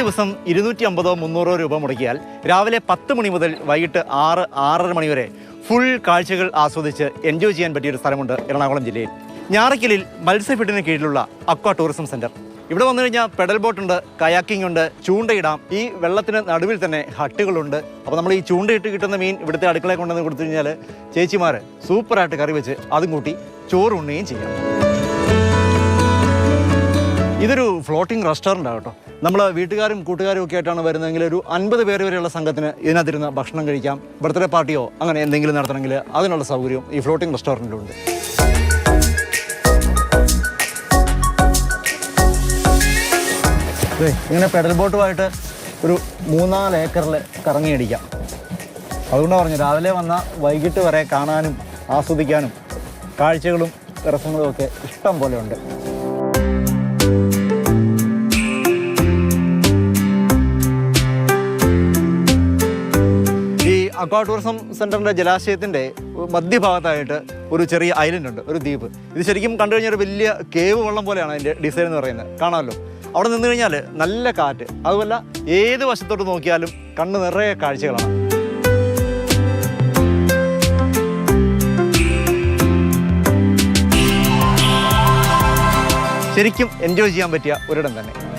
ദിവസം ഇരുന്നൂറ്റി അമ്പതോ മുന്നൂറോ രൂപ മുടക്കിയാൽ രാവിലെ പത്ത് മണി മുതൽ വൈകിട്ട് ആറ് ആറര മണി വരെ ഫുൾ കാഴ്ചകൾ ആസ്വദിച്ച് എൻജോയ് ചെയ്യാൻ പറ്റിയൊരു സ്ഥലമുണ്ട് എറണാകുളം ജില്ലയിൽ. ഞാറയ്ക്കലിൽ മത്സ്യഫിഡിന് കീഴിലുള്ള അക്വ ടൂറിസം സെന്റർ ഇവിടെ വന്നു കഴിഞ്ഞാൽ പെഡൽ ബോട്ടുണ്ട് കയാക്കിംഗ് ഉണ്ട് ചൂണ്ടയിടാം. ഈ വെള്ളത്തിന് നടുവിൽ തന്നെ ഹട്ടുകളുണ്ട്. അപ്പോൾ നമ്മൾ ഈ ചൂണ്ടയിട്ട് കിട്ടുന്ന മീൻ ഇവിടുത്തെ അടുക്കളയിൽ കൊണ്ടുവന്ന് കൊടുത്തു കഴിഞ്ഞാൽ ചേച്ചിമാർ സൂപ്പറായിട്ട് കറി വെച്ച് അതും കൂട്ടി ചോറുണ്ണുകയും ചെയ്യാം. ഇതൊരു ഫ്ലോട്ടിംഗ് റെസ്റ്റോറന്റ് ആകട്ടോ കേട്ടോ. നമ്മൾ വീട്ടുകാരും കൂട്ടുകാരും ഒക്കെ ആയിട്ടാണ് വരുന്നതെങ്കിൽ ഒരു അൻപത് പേര് വരെയുള്ള സംഘത്തിന് ഇതിനകത്തിരുന്ന് ഭക്ഷണം കഴിക്കാം. ബർത്ത്ഡേ പാർട്ടിയോ അങ്ങനെ എന്തെങ്കിലും നടത്തണമെങ്കിൽ അതിനുള്ള സൗകര്യം ഈ ഫ്ലോട്ടിംഗ് റെസ്റ്റോറന്റിലുണ്ട് ഇങ്ങനെ പെഡൽ ബോട്ടുമായിട്ട് ഒരു മൂന്നാൽ ഏക്കറിൽ കറങ്ങിയടിക്കാം. അതുകൊണ്ടാണ് പറഞ്ഞു രാവിലെ വന്ന വൈകിട്ട് വരെ കാണാനും ആസ്വദിക്കാനും കാഴ്ചകളും രസങ്ങളും ഒക്കെ ഇഷ്ടം പോലെ ഉണ്ട്. അക്വാ ടൂറിസം സെന്ററിന്റെ ജലാശയത്തിന്റെ മധ്യഭാഗത്തായിട്ട് ഒരു ചെറിയ ഐലൻഡ് ഉണ്ട് ഒരു ദ്വീപ്. ഇത് ശരിക്കും കണ്ടു കഴിഞ്ഞാൽ ഒരു വലിയ കേവ് വെള്ളം പോലെയാണ് അതിന്റെ ഡിസൈൻ എന്ന് പറയുന്നത്. കാണാമല്ലോ. അവിടെ നിന്ന് കഴിഞ്ഞാൽ നല്ല കാറ്റ്. അതുമല്ല ഏത് വശത്തോട്ട് നോക്കിയാലും കണ്ണ് നിറയെ കാഴ്ചകളാണ്. ശരിക്കും എൻജോയ് ചെയ്യാൻ പറ്റിയ ഒരിടം തന്നെ.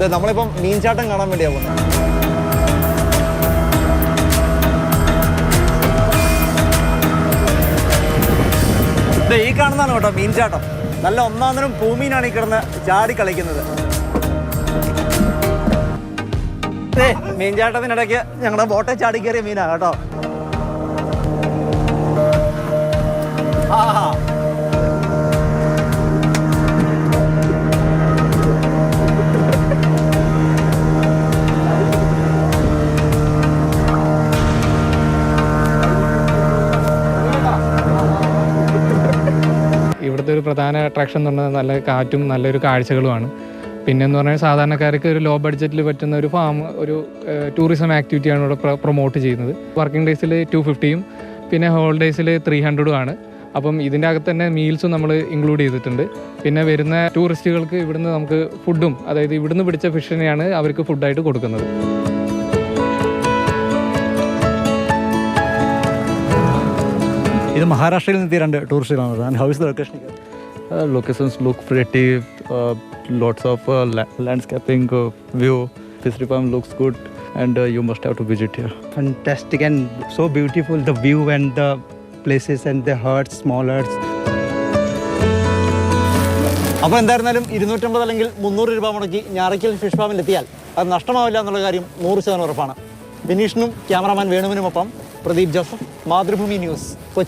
ഇത് നമ്മളിപ്പം മീൻചാട്ടം കാണാൻ വേണ്ടിയാണ് പോകുന്നത് ഈ കാണുന്നതാണ് കേട്ടോ മീൻചാട്ടം. നല്ല ഒന്നാന്തരം പൂമീനാണ് ഈ കിടന്ന് ചാടി കളിക്കുന്നത്. മീൻചാട്ടത്തിനിടയ്ക്ക് ഞങ്ങളുടെ ബോട്ടെ ചാടി കയറിയ മീനാ കേട്ടോ. ആ ഒരു പ്രധാന അട്രാക്ഷൻ എന്ന് പറഞ്ഞാൽ നല്ല കാറ്റും നല്ലൊരു കാഴ്ചകളുമാണ്. പിന്നെ എന്ന് പറഞ്ഞാൽ സാധാരണക്കാർക്ക് ഒരു ലോ ബഡ്ജറ്റിൽ പറ്റുന്ന ഒരു ഫാം ഒരു ടൂറിസം ആക്ടിവിറ്റിയാണ് ഇവിടെ പ്രൊമോട്ട് ചെയ്യുന്നത്. വർക്കിംഗ് ഡേയ്സിൽ ടു ഫിഫ്റ്റിയും പിന്നെ ഹോളിഡേയ്സിൽ ത്രീ ഹൺഡ്രഡും ആണ്. അപ്പം ഇതിന്റെ അകത്ത് തന്നെ മീൽസും നമ്മൾ ഇൻക്ലൂഡ് ചെയ്തിട്ടുണ്ട്. പിന്നെ വരുന്ന ടൂറിസ്റ്റുകൾക്ക് ഇവിടുന്ന് നമുക്ക് ഫുഡും അതായത് ഇവിടുന്ന് പിടിച്ച ഫിഷിനെയാണ് അവർക്ക് ഫുഡായിട്ട് കൊടുക്കുന്നത്. ഇത് മഹാരാഷ്ട്രയിൽ നിന്ന് രണ്ട് ടൂറിസ്റ്റുകളാണ് how is location locations look pretty lots of landscaping view fishery farm looks good and you must have to visit fantastic and so beautiful the view and the places and the huts small huts അപ്പോൾ എന്തായിരുന്നാലും ഇരുന്നൂറ്റമ്പത് അല്ലെങ്കിൽ മുന്നൂറ് രൂപ മുടക്കി ഞായറിക്കൽ fish ഫാമിൽ എത്തിയാൽ അത് നഷ്ടമാവില്ല എന്നുള്ള കാര്യം നൂറ് ശതമാനം ഉറപ്പാണ്. വിനീഷിനും ക്യാമറാമാൻ വേണുവിനുമൊപ്പം പ്രദീപ് ജോസഫ് മാതൃഭൂമി ന്യൂസ് കൊച്ചി.